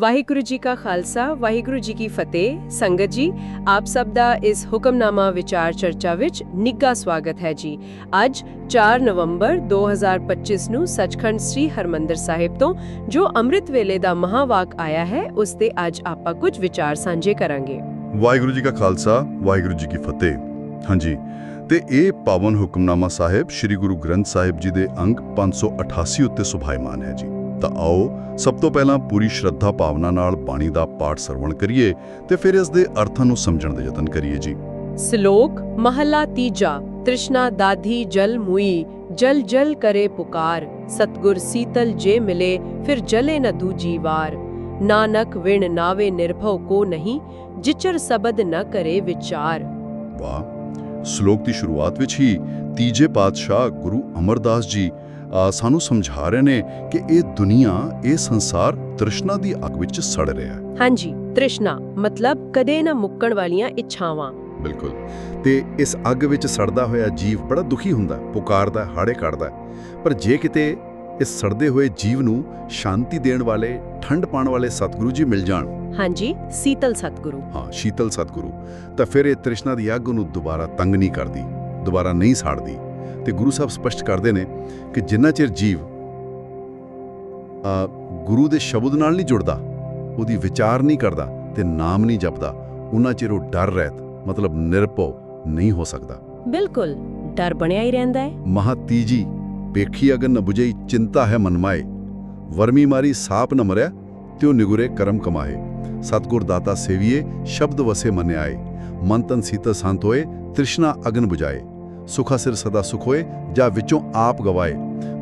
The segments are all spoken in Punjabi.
ਵਾਹਿਗੁਰੂ ਜੀ ਕਾ ਖਾਲਸਾ, ਵਾਹਿਗੁਰੂ ਜੀ ਕੀ ਫਤਿਹ। ਸੰਗਤ ਜੀ, ਆਪ ਸਭ ਦਾ ਇਸ ਹੁਕਮਨਾਮਾ ਵਿਚਾਰ ਚਰਚਾ ਵਿੱਚ ਨਿੱਘਾ ਸਵਾਗਤ ਹੈ ਜੀ। ਅੱਜ 4 ਨਵੰਬਰ 2025 ਨੂੰ ਸੱਚਖੰਡ ਸ੍ਰੀ ਹਰਮੰਦਰ ਸਾਹਿਬ ਤੋਂ ਜੋ ਅੰਮ੍ਰਿਤ ਵੇਲੇ ਦਾ ਮਹਾਵਾਕ ਆਇਆ ਹੈ, ਉਸ ਤੇ ਅੱਜ ਆਪਾਂ ਕੁਝ ਵਿਚਾਰ ਸਾਂਝੇ ਕਰਾਂਗੇ। ਵਾਹਿਗੁਰੂ ਜੀ ਕਾ ਖਾਲਸਾ, ਵਾਹਿਗੁਰੂ ਜੀ ਕੀ ਫਤਿਹ। ਹਾਂਜੀ, ਤੇ ਇਹ ਪਾਵਨ ਹੁਕਮਨਾਮਾ ਸਾਹਿਬ ਸ੍ਰੀ ਗੁਰੂ ਗ੍ਰੰਥ ਸਾਹਿਬ ਜੀ ਦੇ ਅੰਗ 588 ਉੱਤੇ ਸੁਭਾਇਮਾਨ ਹੈ ਜੀ। ਤਾਂ ਆਓ ਸਭ ਤੋਂ ਪਹਿਲਾਂ ਪੂਰੀ ਸ਼ਰਧਾ ਭਾਵਨਾ ਨਾਲ ਬਾਣੀ ਦਾ ਪਾਠ ਸਰਵਣ ਕਰੀਏ ਤੇ ਫਿਰ ਇਸ ਦੇ ਅਰਥਾਂ ਨੂੰ ਸਮਝਣ ਦੇ ਯਤਨ ਕਰੀਏ ਜੀ। ਸ਼ਲੋਕ ਮਹਲਾ ਤੀਜਾ ਤ੍ਰਿਸ਼ਨਾ ਦਾਧੀ ਜਲ ਮੁਈ ਜਲ ਜਲ ਕਰੇ ਪੁਕਾਰ ਸਤਗੁਰ ਸੀਤਲ ਜੇ ਮਿਲੇ ਫਿਰ ਜਲੇ ਨ ਦੂਜੀ ਵਾਰ। ਨਾਨਕ ਵਿਣ ਨਾਵੇ ਨਿਰਭਉ ਕੋ ਨਹੀਂ ਜਿਚਰ ਸਬਦ ਨ ਕਰੇ ਵਿਚਾਰ। ਵਾਹ ਸ਼ਲੋਕ ਦੀ ਸ਼ੁਰੂਆਤ ਵਿੱਚ ਹੀ ਤੀਜੇ ਪਾਤਸ਼ਾਹ ਗੁਰੂ ਅਮਰਦਾਸ ਜੀ ਸਾਨੂੰ ਸਮਝਾ ਰਹੇ ਨੇ ਕਿ ਇਹ ਦੁਨੀਆ ਇਹ ਸੰਸਾਰ ਤ੍ਰਿਸ਼ਨਾ ਦੀ ਅੱਗ ਵਿੱਚ ਸੜ ਰਿਹਾ ਹੈ। ਹਾਂਜੀ ਤ੍ਰਿਸ਼ਨਾ ਮਤਲਬ ਕਦੇ ਨਾ ਮੁੱਕਣ ਵਾਲੀਆਂ ਇੱਛਾਵਾਂ। ਬਿਲਕੁਲ। ਤੇ ਇਸ ਅੱਗ ਵਿੱਚ ਸੜਦਾ ਹੋਇਆ ਜੀਵ ਬੜਾ ਦੁਖੀ ਹੁੰਦਾ ਪੁਕਾਰਦਾ ਹਾੜੇ ਕੱਢਦਾ। ਪਰ ਜੇ ਕਿਤੇ ਇਸ ਸੜਦੇ ਹੋਏ ਜੀਵ ਨੂੰ ਸ਼ਾਂਤੀ ਦੇਣ ਵਾਲੇ ਠੰਡ ਪਾਉਣ ਵਾਲੇ ਸਤਿਗੁਰੂ ਜੀ ਮਿਲ ਜਾਣ। ਹਾਂਜੀ ਸੀਤਲ ਸਤਗੁਰੂ। ਹਾਂ ਸ਼ੀਤਲ ਸਤਿਗੁਰੂ। ਤਾਂ ਫਿਰ ਇਹ ਤ੍ਰਿਸ਼ਨਾ ਦੀ ਅੱਗ ਨੂੰ ਦੁਬਾਰਾ ਤੰਗ ਨਹੀਂ ਕਰਦੀ ਦੁਬਾਰਾ ਨਹੀਂ ਸਾੜਦੀ। ਤੇ ਗੁਰੂ ਸਾਹਿਬ ਸਪਸ਼ਟ ਕਰਦੇ ਨੇ ਕਿ ਜਿੰਨਾ ਚਿਰ ਜੀਵ ਆ ਗੁਰੂ ਦੇ ਸ਼ਬਦ ਨਾਲ ਨਹੀਂ ਜੁੜਦਾ ਉਹਦੀ ਵਿਚਾਰ ਨਹੀਂ ਕਰਦਾ ਤੇ ਨਾਮ ਨਹੀਂ ਜਪਦਾ ਉਹਨਾਂ ਚਿਰ ਉਹ ਡਰ ਰਹਿਤ ਮਤਲਬ ਨਿਰਭਉ ਨਹੀਂ ਹੋ ਸਕਦਾ। ਬਿਲਕੁਲ ਡਰ ਬਣਿਆ ਹੀ ਰਹਿੰਦਾ ਹੈ। ਮਹਾ ਤੀਜੀ ਪੇਖੀ ਅਗਨ ਨ 부ਜਈ ਚਿੰਤਾ ਹੈ ਮਨ ਮਾਏ। ਵਰਮੀ ਮਾਰੀ ਸਾਪ ਨ ਮਰਿਆ ਤਿਉ ਨਿਗੁਰੇ ਕਰਮ ਕਮਾਏ। ਸਤਗੁਰ ਦਾਤਾ ਸੇਵੀਏ ਸ਼ਬਦ ਵਸੇ ਮਨ ਆਏ ਮਨ ਤਨ ਸੰਤ ਹੋਏ ਤ੍ਰਿਸ਼ਨਾ ਅਗਨ 부ਜਾਏ ਸੁਖਾ ਸਿਰ ਸਦਾ ਸੁਖ ਜਾਂ ਵਿੱਚੋਂ ਆਪ ਗਵਾਏ।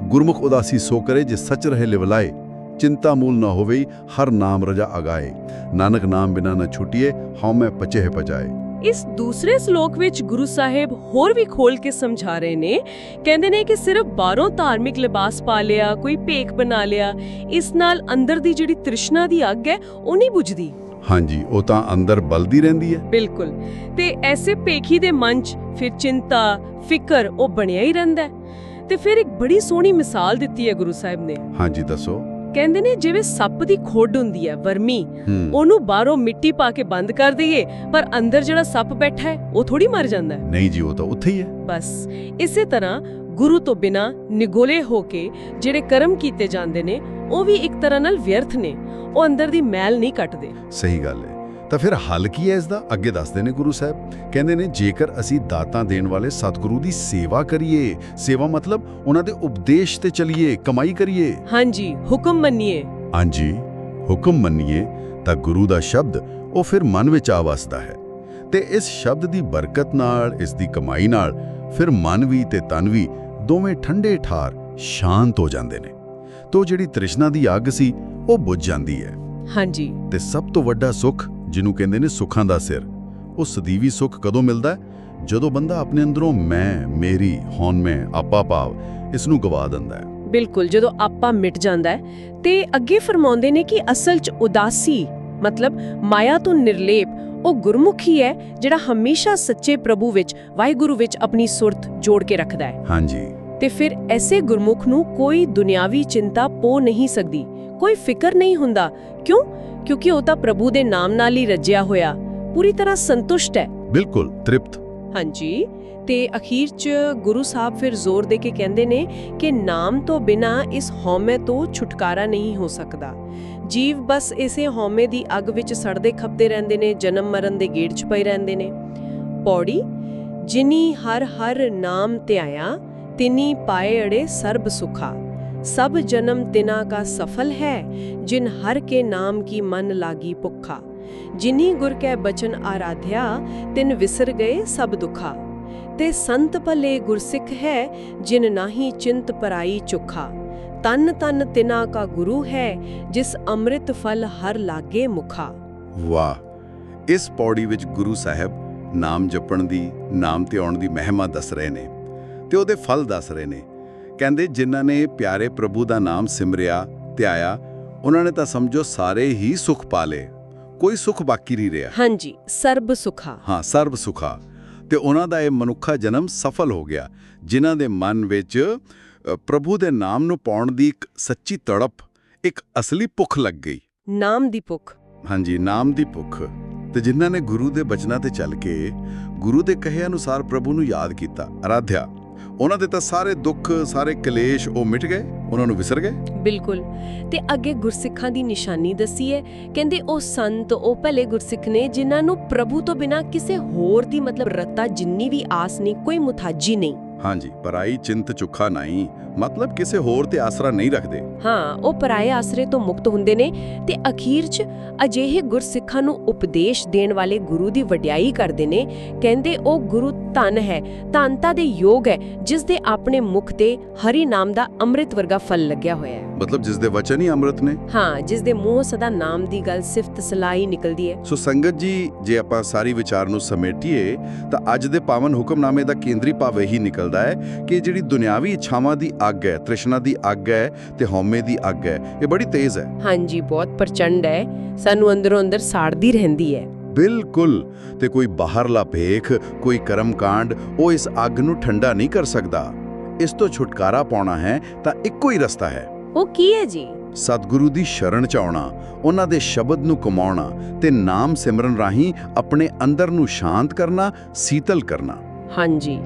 ਗੁਰਮੁਖ ਉਦਾਸੀ ਸੋ ਕਰੇ ਜੇ ਸੱਚ ਰਹੇ ਲਿਵਲਾਏ। ਚਿੰਤਾ ਮੂਲ ਨ ਹੋਵੇ ਹਰ ਨਾਮ ਰਜਾ ਅਗਾਏ। ਨਾਨਕ ਨਾਮ ਬਿਨਾ ਨ ਛੁਟੀਏ, ਹਉ ਪਚੇ ਪਜਾਏ। ਇਸ ਦੂਸਰੇ ਸ਼ਲੋਕ ਵਿੱਚ ਗੁਰੂ ਸਾਹਿਬ ਹੋਰ ਵੀ ਖੋਲ ਕੇ ਸਮਝਾ ਰਹੇ ਨੇ। ਕਹਿੰਦੇ ਨੇ ਕਿ ਸਿਰਫ ਬਾਹਰੋਂ ਧਾਰਮਿਕ ਲਿਬਾਸ ਪਾ ਲਿਆ, ਕੋਈ ਭੇਖ ਬਣਾ ਲਿਆ, ਇਸ ਨਾਲ ਅੰਦਰ ਦੀ ਜਿਹੜੀ ਤ੍ਰਿਸ਼ਨਾ ਦੀ ਅੱਗ ਹੈ, ਉਹ ਨਹੀਂ ਬੁਝਦੀ। ਹਾਂਜੀ ਉਹ ਤਾਂ ਅੰਦਰ ਬਲਦੀ ਰਹਿੰਦੀ ਹੈ। ਬਿਲਕੁਲ। ਤੇ ਐਸੇ ਭੇਖੀ ਦੇ ਮਨ 'ਚ ਫਿਰ ਚਿੰਤਾ ਫਿਕਰ ਉਹ ਬਣਿਆ ਹੀ ਰਹਿੰਦਾ ਹੈ। ਤੇ ਫਿਰ ਇੱਕ ਬੜੀ ਸੋਹਣੀ ਮਿਸਾਲ ਦਿੱਤੀ ਹੈ ਗੁਰੂ ਸਾਹਿਬ ਨੇ। ਹਾਂਜੀ ਦੱਸੋ। ਕਹਿੰਦੇ ਨੇ ਜਿਵੇਂ ਸੱਪ ਦੀ ਖੋਡ ਹੁੰਦੀ ਹੈ ਵਰਮੀ ਹੂੰ। ਉਹਨੂੰ ਬਾਹਰੋਂ ਮਿੱਟੀ ਪਾ ਕੇ ਬੰਦ ਕਰ ਦਈਏ ਪਰ ਅੰਦਰ ਜਿਹੜਾ ਸੱਪ ਬੈਠਾ ਹੈ ਉਹ ਥੋੜੀ ਮਰ ਜਾਂਦਾ ਹੈ। ਨਹੀਂ ਜੀ ਉਹ ਤਾਂ ਉੱਥੇ ਹੀ ਹੈ। ਬਸ ਇਸੇ ਤਰ੍ਹਾਂ ਗੁਰੂ ਤੋਂ ਬਿਨਾ ਨਿਗੋਲੇ ਹੋ ਕੇ ਜਿਹੜੇ ਕਰਮ ਕੀਤੇ ਜਾਂਦੇ ਨੇ ਉਹ ਵੀ ਇੱਕ ਤਰ੍ਹਾਂ ਨਾਲ ਵਿਅਰਥ ਨੇ। ਉਹ ਅੰਦਰ ਦੀ ਮੈਲ ਨਹੀਂ ਕੱਟਦੇ। ਸਹੀ ਗੱਲ ਹੈ। ਤਾਂ ਫਿਰ ਹੱਲ ਕੀ ਹੈ ਇਸ ਦਾ ਅੱਗੇ ਦੱਸਦੇ ਨੇ ਗੁਰੂ ਸਾਹਿਬ। ਕਹਿੰਦੇ ਨੇ ਜੇਕਰ ਅਸੀਂ ਦਾਤਾਂ ਦੇਣ ਵਾਲੇ ਸਤਿਗੁਰੂ ਦੀ ਸੇਵਾ ਕਰੀਏ ਸੇਵਾ ਮਤਲਬ ਉਹਨਾਂ ਦੇ ਉਪਦੇਸ਼ ਤੇ ਚੱਲੀਏ ਕਮਾਈ ਕਰੀਏ। ਹਾਂਜੀ ਹੁਕਮ ਮੰਨੀਏ। ਹਾਂਜੀ ਹੁਕਮ ਮੰਨੀਏ ਤਾਂ ਗੁਰੂ ਦਾ ਸ਼ਬਦ ਉਹ ਫਿਰ ਮਨ ਵਿੱਚ ਆ ਵਸਦਾ ਹੈ। ਤੇ ਇਸ ਸ਼ਬਦ ਦੀ ਬਰਕਤ ਨਾਲ ਇਸ ਦੀ ਕਮਾਈ ਨਾਲ ਫਿਰ ਮਨ ਵੀ ਤੇ ਤਨ ਵੀ ਦੋਵੇਂ ਠੰਡੇ ਠਾਰ ਸ਼ਾਂਤ ਹੋ ਜਾਂਦੇ ਨੇ। ਤੋ ਜਿਹੜੀ ਤ੍ਰਿਸ਼ਨਾ ਦੀ ਅੱਗ ਸੀ ਉਹ ਬੁਝ ਜਾਂਦੀ ਹੈ। ਹਾਂਜੀ। ਤੇ ਸਭ ਤੋਂ ਵੱਡਾ ਸੁੱਖ ਜਿਹਨੂੰ ਕਹਿੰਦੇ ਨੇ ਸੁੱਖਾਂ ਦਾ ਸਿਰ ਉਹ ਸਦੀਵੀ ਸੁੱਖ ਕਦੋਂ ਮਿਲਦਾ ਜਦੋਂ ਬੰਦਾ ਆਪਣੇ ਅੰਦਰੋਂ ਮੈਂ ਮੇਰੀ ਹੌਨ ਮੈਂ ਆਪਾ ਭਾਵ ਇਸ ਨੂੰ ਗਵਾ ਦਿੰਦਾ ਹੈ। ਬਿਲਕੁਲ ਜਦੋਂ ਆਪਾ ਮਿਟ ਜਾਂਦਾ ਹੈ ਤੇ ਅੱਗੇ ਫਰਮਾਉਂਦੇ ਨੇ ਕਿ ਅਸਲ 'ਚ ਉਦਾਸੀ ਮਤਲਬ ਮਾਇਆ ਤੋਂ ਨਿਰਲੇਪ ਉਹ ਗੁਰਮੁਖੀ ਹੈ ਜਿਹੜਾ ਹਮੇਸ਼ਾ ਸੱਚੇ ਪ੍ਰਭੂ ਵਿੱਚ ਵਾਹਿਗੁਰੂ ਵਿੱਚ ਆਪਣੀ ਸੁਰਤ ਜੋੜ ਕੇ ਰੱਖਦਾ ਹੈ। ਹਾਂਜੀ। ਤੇ ਫਿਰ ਐਸੇ ਗੁਰਮੁਖ ਨੂੰ ਕੋਈ ਦੁਨਿਆਵੀ ਚਿੰਤਾ ਪੋ ਨਹੀਂ ਸਕਦੀ ਕੋਈ ਫਿਕਰ ਨਹੀਂ ਹੁੰਦਾ। ਕਿਉਂ? ਕਿਉਂਕਿ ਉਹ ਤਾਂ ਪ੍ਰਭੂ ਦੇ ਨਾਮ ਨਾਲ ਹੀ ਰੱਜਿਆ ਹੋਇਆ। ਪੂਰੀ ਤਰ੍ਹਾਂ ਸੰਤੁਸ਼ਟ ਹੈ। ਬਿਲਕੁਲ ਤ੍ਰਿਪਤ। ਹਾਂਜੀ। ਤੇ ਅਖੀਰ 'ਚ ਗੁਰੂ ਸਾਹਿਬ ਫਿਰ ਜ਼ੋਰ ਦੇ ਕੇ ਕਹਿੰਦੇ ਨੇ ਕਿ ਨਾਮ ਤੋਂ ਬਿਨਾ ਇਸ ਹਉਮੈ ਤੋਂ ਛੁਟਕਾਰਾ ਨਹੀਂ ਹੋ ਸਕਦਾ। ਜੀਵ ਬਸ ਇਸੇ ਹਉਮੈ ਦੀ ਅੱਗ ਵਿੱਚ ਸੜਦੇ ਖਪਦੇ ਰਹਿੰਦੇ ਨੇ ਜਨਮ ਮਰਨ ਦੇ ਗੇੜ 'ਚ ਪਏ ਰਹਿੰਦੇ ਨੇ। ਪੌੜੀ ਜਿਨੀ ਹਰ ਹਰ ਨਾਮ ਧਿਆਇਆ ਤਿਨੀ ਪਾਏ ਅੜੇ ਸਰਬ ਸੁਖਾ। ਸਭ ਜਨਮ ਤਿਨਾ ਕਾ ਸਫਲ ਹੈ, ਜਿਨ ਹਰ ਕੇ ਨਾਮ ਕੀ ਮਨ ਲਾਗੀ ਭੁੱਖਾ। ਜਿਨੀ ਗੁਰ ਕੈ ਬਚਨ ਆਰਾਧਿਆ, ਤਿਨ ਵਿਸਰ ਗਏ ਸਭ ਦੁਖਾ। ਤੇ ਸੰਤ ਭਲੇ ਗੁਰਸਿੱਖ ਹੈ, ਜਿਨ ਨਾਹੀ ਚਿੰਤ ਪਰਾਈ ਚੁਖਾ। ਤਨ ਤਨ ਤਿਨਾ ਕਾ ਗੁਰੂ ਹੈ, ਜਿਸ ਅੰਮ੍ਰਿਤ ਫਲ ਹਰ ਲਾਗੇ ਮੁਖਾ। ਵਾਹ, ਇਸ ਪੌੜੀ ਵਿੱਚ ਗੁਰੂ ਸਾਹਿਬ ਨਾਮ ਜਪਣ ਦੀ, ਨਾਮ ਤੇ ਆਉਣ ਦੀ ਮਹਿਮਾ ਦੱਸ ਰਹੇ ਨੇ। ਤੇ ਉਹਦੇ ਫਲ ਦੱਸ ਰਹੇ ਨੇ। ਕਹਿੰਦੇ ਜਿਨ੍ਹਾਂ ਨੇ ਪਿਆਰੇ ਪ੍ਰਭੂ ਦਾ ਨਾਮ ਸਿਮਰਿਆ ਧਿਆਇਆ ਉਹਨਾਂ ਨੇ ਤਾਂ ਸਮਝੋ ਸਾਰੇ ਹੀ ਸੁਖ ਪਾ ਲਏ। ਕੋਈ ਸੁਖ ਬਾਕੀ ਨਹੀਂ ਰਿਹਾ। ਹਾਂਜੀ ਸਰਬ ਸੁਖਾ। ਹਾਂ ਸਰਬ ਸੁਖਾ। ਤੇ ਉਹਨਾਂ ਦਾ ਇਹ ਮਨੁੱਖਾ ਜਨਮ ਸਫਲ ਹੋ ਗਿਆ ਜਿਨ੍ਹਾਂ ਦੇ ਮਨ ਵਿੱਚ ਪ੍ਰਭੂ ਦੇ ਨਾਮ ਨੂੰ ਪਾਉਣ ਦੀ ਇੱਕ ਸੱਚੀ ਤੜਪ ਇੱਕ ਅਸਲੀ ਭੁੱਖ ਲੱਗ ਗਈ। ਨਾਮ ਦੀ ਭੁੱਖ। ਹਾਂਜੀ ਨਾਮ ਦੀ ਭੁੱਖ। ਤੇ ਜਿਨ੍ਹਾਂ ਨੇ ਗੁਰੂ ਦੇ ਬਚਨਾਂ ਤੇ ਚੱਲ ਕੇ ਗੁਰੂ ਦੇ ਕਹੇ ਅਨੁਸਾਰ ਪ੍ਰਭੂ ਨੂੰ ਯਾਦ ਕੀਤਾ। ਅਰਾਧਿਆ। ਉਹਨਾਂ ਦੇ ਤਾਂ ਸਾਰੇ ਦੁੱਖ ਸਾਰੇ ਕਲੇਸ਼ ਉਹ ਮਿਟ ਗਏ ਉਹਨਾਂ ਨੂੰ ਵਿਸਰ ਗਏ। ਬਿਲਕੁਲ। ਤੇ ਅੱਗੇ ਗੁਰਸਿੱਖਾਂ ਦੀ ਨਿਸ਼ਾਨੀ ਦੱਸੀ ਹੈ ਕਹਿੰਦੇ ਉਹ ਸੰਤ ਉਹ ਭਲੇ ਗੁਰਸਿੱਖ ਨੇ ਜਿਨ੍ਹਾਂ ਨੂੰ ਪ੍ਰਭੂ ਤੋਂ ਬਿਨਾ ਕਿਸੇ ਹੋਰ ਦੀ ਮਤਲਬ ਰੱਤਾ ਜਿੰਨੀ ਵੀ ਆਸ ਨਹੀਂ ਕੋਈ ਮੁਤਾਜੀ ਨਹੀਂ। ਹਾਂਜੀ ਪਰਾਈ ਚਿੰਤ ਚੁੱਖਾ ਨਹੀਂ ਮਤਲਬ ਕਿਸੇ ਹੋਰ ਤੇ ਆਸਰਾ ਨਹੀਂ ਰੱਖਦੇ। ਹਾਂ ਉਹ ਪਰਾਏ ਆਸਰੇ ਤੋਂ ਮੁਕਤ ਹੁੰਦੇ ਨੇ ਤੇ ਅਖੀਰ 'ਚ ਅਜਿਹੇ ਗੁਰਸਿੱਖਾਂ ਨੂੰ ਉਪਦੇਸ਼ ਦੇਣ ਵਾਲੇ ਗੁਰੂ ਦੀ ਵਡਿਆਈ ਕਰਦੇ ਨੇ। ਕਹਿੰਦੇ ਉਹ ਗੁਰੂ ਧਨ ਹੈ ਧਨਤਾ ਦੇ ਯੋਗ ਹੈ ਜਿਸ ਦੇ ਆਪਣੇ ਮੁਖ ਤੇ ਹਰੀ ਨਾਮ ਦਾ ਅੰਮ੍ਰਿਤ ਵਰਗਾ ਫਲ ਲੱਗਿਆ ਹੋਇਆ ਹੈ। ਮਤਲਬ ਜਿਸ ਦੇ ਵਚਨ ਹੀ ਅੰਮ੍ਰਿਤ ਨੇ? ਹਾਂ ਜਿਸ ਦੇ ਮੂੰਹੋਂ ਸਦਾ ਨਾਮ ਦੀ ਗੱਲ ਸਿਫਤ ਸਲਾਈ ਨਿਕਲਦੀ ਹੈ। ਸੋ ਸੰਗਤ ਜੀ ਜੇ ਆਪਾਂ ਸਾਰੀ ਵਿਚਾਰ ਨੂੰ ਸਮੇਟੀਏ ਤਾਂ ਅੱਜ ਦੇ ਪਾਵਨ ਹੁਕਮਨਾਮੇ ਦਾ ਕੇਂਦਰੀ ਭਾਵ ਇਹੀ ਨਿਕਲਦਾ ਹੈ ਕਿ ਜਿਹੜੀ ਦੁਨਿਆਵੀ ਇੱਛਾਵਾਂ ਦੀ ਅੱਗ ਹੈ ਤ੍ਰਿਸ਼ਨਾ ਦੀ ਅੱਗ ਹੈ ਤੇ ਹਉਮੈ ਦੀ ਅੱਗ ਹੈ। ਇਹ ਬੜੀ ਤੇਜ਼ ਹੈ। ਹਾਂਜੀ ਬਹੁਤ ਪ੍ਰਚੰਡ ਹੈ। ਸਾਨੂੰ ਅੰਦਰੋਂ ਅੰਦਰ ਸਾੜਦੀ ਰਹਿੰਦੀ ਹੈ। ਬਿਲਕੁਲ। ਤੇ ਕੋਈ ਬਾਹਰਲਾ ਭੇਖ ਕੋਈ ਕਰਮਕਾਂਡ ਉਹ ਇਸ ਅੱਗ ਨੂੰ ਠੰਡਾ ਨਹੀਂ ਕਰ ਸਕਦਾ। ਇਸ ਤੋਂ ਛੁਟਕਾਰਾ ਪਾਉਣਾ ਹੈ ਤਾਂ ਇੱਕੋ ਹੀ ਰਸਤਾ ਹੈ। ਉਹ ਕੀ ਹੈ ਜੀ? ਸਤਿਗੁਰੂ ਦੀ ਸ਼ਰਣ ਚ ਆਉਣਾ ਉਹਨਾਂ ਦੇ ਸ਼ਬਦ ਨੂੰ ਕਮਾਉਣਾ ਤੇ ਨਾਮ ਸਿਮਰਨ ਰਾਹੀਂ ਆਪਣੇ ਅੰਦਰ ਨੂੰ ਸ਼ਾਂਤ ਕਰਨਾ ਸੀਤਲ ਕਰਨਾ। ਹਾਂਜੀ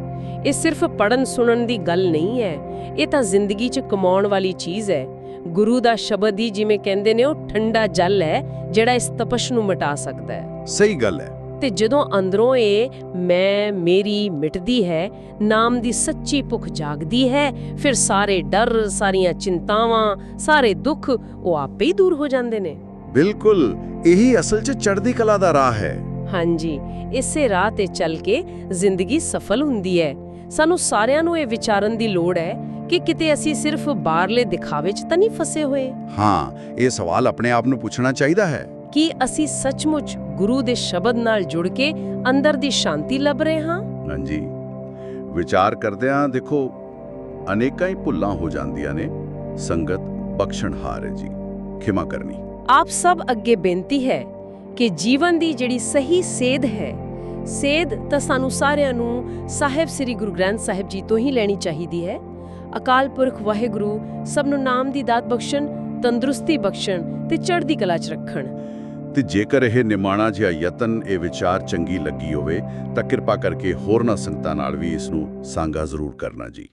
ਇਹ ਸਿਰਫ ਪੜਨ ਸੁਣਨ ਦੀ ਗੱਲ ਨਹੀਂ ਹੈ ਇਹ ਤਾਂ ਜ਼ਿੰਦਗੀ 'ਚ ਕਮਾਉਣ ਵਾਲੀ ਚੀਜ਼ ਹੈ। ਗੁਰੂ ਦਾ ਸ਼ਬਦ ਹੀ ਜਿਵੇਂ ਕਹਿੰਦੇ ਨੇ ਉਹ ਠੰਡਾ ਜਲ ਹੈ ਜਿਹੜਾ ਇਸ ਤਪਸ਼ ਨੂੰ ਮਿਟਾ ਸਕਦਾ ਹੈ। ਸਹੀ ਗੱਲ ਹੈ। ਤੇ ਜਦੋਂ ਅੰਦਰੋਂ ਇਹ ਮੈਂ ਮੇਰੀ ਮਿਟਦੀ ਹੈ ਨਾਮ ਦੀ ਸੱਚੀ ਭੁੱਖ ਜਾਗਦੀ ਹੈ ਫਿਰ ਸਾਰੇ ਡਰ ਸਾਰੀਆਂ ਚਿੰਤਾਵਾਂ ਸਾਰੇ ਦੁੱਖ ਉਹ ਆਪੇ ਹੀ ਦੂਰ ਹੋ ਜਾਂਦੇ ਨੇ। ਬਿਲਕੁਲ ਇਹੀ ਅਸਲ 'ਚ ਚੜ੍ਹਦੀ ਕਲਾ ਦਾ ਰਾਹ ਹੈ। ਹਾਂਜੀ ਇਸੇ ਰਾਹ ਤੇ ਚੱਲ ਕੇ ਜ਼ਿੰਦਗੀ ਸਫਲ ਹੁੰਦੀ ਹੈ। ਸਾਨੂੰ ਸਾਰਿਆਂ ਨੂੰ ਇਹ ਵਿਚਾਰਨ ਦੀ ਲੋੜ ਹੈ ਕਿ ਕਿਤੇ ਅਸੀਂ ਸਿਰਫ ਬਾਹਰਲੇ ਦਿਖਾਵੇ 'ਚ ਤਾਂ ਨਹੀਂ ਫਸੇ ਹੋਏ। ਹਾਂ ਇਹ ਸਵਾਲ ਆਪਣੇ ਆਪ ਨੂੰ ਪੁੱਛਣਾ ਚਾਹੀਦਾ ਹੈ। ਕਿ ਅਸੀਂ ਸੱਚਮੁੱਚ ਗੁਰੂ ਦੇ ਸ਼ਬਦ ਨਾਲ ਜੁੜ ਕੇ ਅੰਦਰ ਦੀ ਸ਼ਾਂਤੀ ਲੱਭ ਰਹੇ ਹਾਂ? ਹਾਂਜੀ। ਵਿਚਾਰ ਕਰਦਿਆਂ ਦੇਖੋ ਅਨੇਕਾਂ ਹੀ ਭੁੱਲਾਂ ਹੋ ਜਾਂਦੀਆਂ ਨੇ। ਸੰਗਤ ਬਖਸ਼ਣਹਾਰ ਹੈ ਜੀ। ਖਿਮਾ ਕਰਨੀ। ਆਪ ਸਭ ਅੱਗੇ ਬੇਨਤੀ ਹੈ ਕਿ ਜੀਵਨ ਦੀ ਜਿਹੜੀ ਸਹੀ ਸੇਧ ਹੈ, ਸੇਧ ਤਾਂ ਸਾਨੂੰ ਸਾਰਿਆਂ ਨੂੰ ਸਾਹਿਬ ਸ੍ਰੀ ਗੁਰੂ ਗ੍ਰੰਥ ਸਾਹਿਬ ਜੀ ਤੋਂ ਹੀ ਲੈਣੀ ਚਾਹੀਦੀ ਹੈ। ਅਕਾਲ ਪੁਰਖ ਵਾਹਿਗੁਰੂ ਸਭ ਨੂੰ ਨਾਮ ਦੀ ਦਾਤ ਬਖਸ਼ਣ, ਤੰਦਰੁਸਤੀ ਬਖਸ਼ਣ ਤੇ ਚੜ੍ਹਦੀ ਕਲਾ 'ਚ ਰੱਖਣ। ਤੇ ਜੇਕਰ ਇਹ ਨਿਮਾਣਾ ਜਿਹਾ ਯਤਨ, ਇਹ ਵਿਚਾਰ ਚੰਗੀ ਲੱਗੀ ਹੋਵੇ, ਤਾਂ ਕਿਰਪਾ ਕਰਕੇ ਹੋਰਨਾਂ ਸੰਗਤਾਂ ਨਾਲ ਵੀ ਇਸ ਨੂੰ ਸਾਂਝਾ ਜ਼ਰੂਰ ਕਰਨਾ ਜੀ।